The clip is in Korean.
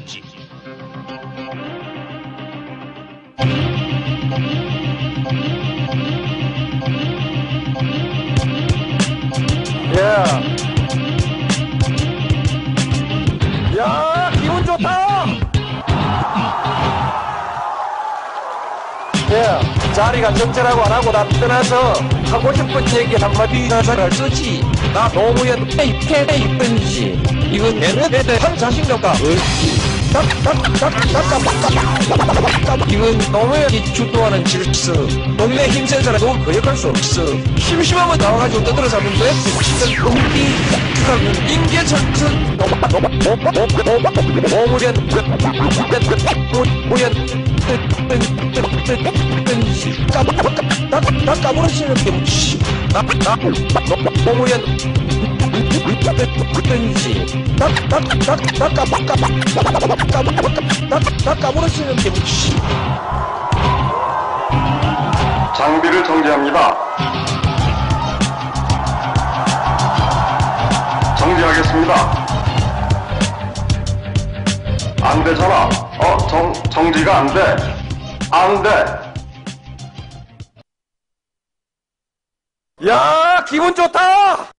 있든지. 예. 야, 기분 좋다. 예, 자리가 정체라고 안 하고 나 떠나서 하고 싶은 얘기 한마디 할 쓰지. 나 노무현 이렇게 있든지. 이건 내내 대한 자신감과 없지. 이건 노무현이 주도하는 질서. 동네 힘센 사람 누구 거역할 수 없어. 심심하면 나와가지고 떠들어 잡는 거야. 지금 공기, 그건 임계천천, 노무현, 노무현, 뜬지, 까부, 나, 나 까부러지는 게 뭐지. 나, 나, 노무현, 게 뭐지. 장비를 정지합니다. 정지하겠습니다. 안 되잖아. 어, 정, 정지가 안 돼. 안 돼. 야, 기분 좋다!